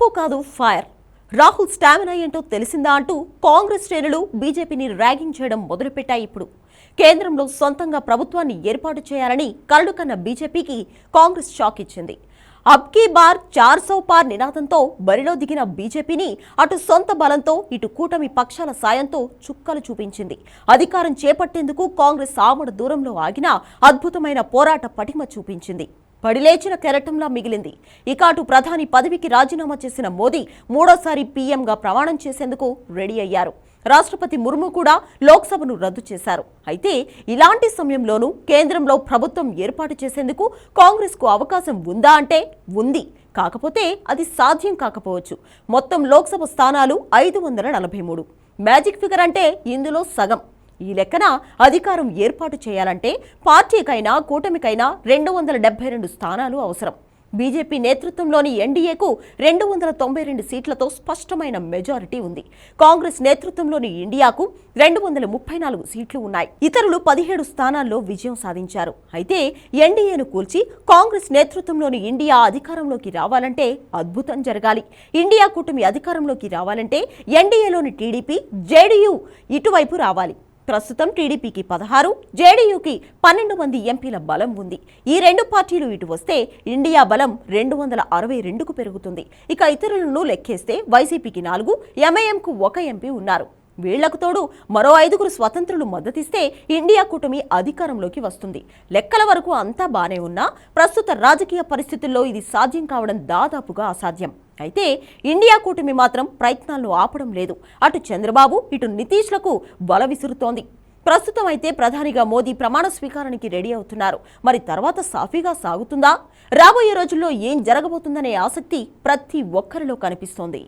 తప్పు కాదు fire. Rahul stamina ఏంటో తెలిసిందా అంటూ కాంగ్రెస్ శ్రేణులు బీజేపీని ర్యాగింగ్ చేయడం మొదలుపెట్టాయి ఇప్పుడు. కేంద్రంలో సొంతంగా ప్రభుత్వాన్ని ఏర్పాటు చేయాలని కరడు కన్న బీజేపీకి కాంగ్రెస్ షాక్ ఇచ్చింది. అబ్ కీ బార్ చార్ సౌ పార్ నినాదంతో బరిలో దిగిన బీజేపీని అటు సొంత బలంతో ఇటు కూటమి పక్షాల సాయంతో చుక్కలు చూపించింది. అధికారం చేపట్టేందుకు కాంగ్రెస్ ఆమడ దూరంలో ఆగిన అద్భుతమైన పోరాట పటిమ చూపించింది. పడిలేచిన కెరటంలా మిగిలింది. ఇక అటు ప్రధాని పదవికి రాజీనామా చేసిన మోదీ మూడోసారి పీఎంగా ప్రమాణం చేసేందుకు రెడీ అయ్యారు. రాష్ట్రపతి ముర్ము కూడా లోక్సభను రద్దు చేశారు. అయితే ఇలాంటి సమయంలోనూ కేంద్రంలో ప్రభుత్వం ఏర్పాటు చేసేందుకు కాంగ్రెస్కు అవకాశం ఉందా అంటే ఉంది. కాకపోతే అది సాధ్యం కాకపోవచ్చు. మొత్తం లోక్సభ స్థానాలు ఐదు వందల నలభై మూడు. మ్యాజిక్ ఫిగర్ అంటే ఇందులో సగం. ఈ లెక్కన అధికారం ఏర్పాటు చేయాలంటే పార్టీకైనా కూటమికైనా రెండు వందల డెబ్బై రెండు స్థానాలు అవసరం. బీజేపీ నేతృత్వంలోని ఎన్డీఏకు రెండు వందల తొంభై రెండు సీట్లతో స్పష్టమైన మెజారిటీ ఉంది. కాంగ్రెస్ నేతృత్వంలోని ఇండియాకు రెండు వందల ముప్పై నాలుగు సీట్లు ఉన్నాయి. ఇతరులు పదిహేడు స్థానాల్లో విజయం సాధించారు. అయితే ఎన్డీఏను కూల్చి కాంగ్రెస్ నేతృత్వంలోని ఇండియా అధికారంలోకి రావాలంటే అద్భుతం జరగాలి. ఇండియా కూటమి అధికారంలోకి రావాలంటే ఎన్డీఏలోని టీడీపీ జేడీయూ ఇటువైపు రావాలి. ప్రస్తుతం టీడీపీకి పదహారు జేడీయూకి పన్నెండు మంది ఎంపీల బలం ఉంది. ఈ రెండు పార్టీలు ఇటు వస్తే ఇండియా బలం రెండు వందల అరవై రెండుకు పెరుగుతుంది. ఇక ఇతరులను లెక్కేస్తే వైసీపీకి నాలుగు ఎంఐఎంకు ఒక ఎంపీ ఉన్నారు. వీళ్ళకు తోడు మరో ఐదుగురు స్వతంత్రులు మద్దతిస్తే ఇండియా కూటమి అధికారంలోకి వస్తుంది. లెక్కల వరకు అంతా బానే ఉన్నా ప్రస్తుత రాజకీయ పరిస్థితుల్లో ఇది సాధ్యం కావడం దాదాపుగా అసాధ్యం. అయితే ఇండియా కూటమి మాత్రం ప్రయత్నాలను ఆపడం లేదు. అటు చంద్రబాబు ఇటు నితీష్లకు బల విసురుతోంది. ప్రస్తుతం అయితే ప్రధానిగా మోదీ ప్రమాణ స్వీకారానికి రెడీ అవుతున్నారు. మరి తర్వాత సాఫీగా సాగుతుందా? రాబోయే రోజుల్లో ఏం జరగబోతుందనే ఆసక్తి ప్రతి ఒక్కరిలో కనిపిస్తోంది.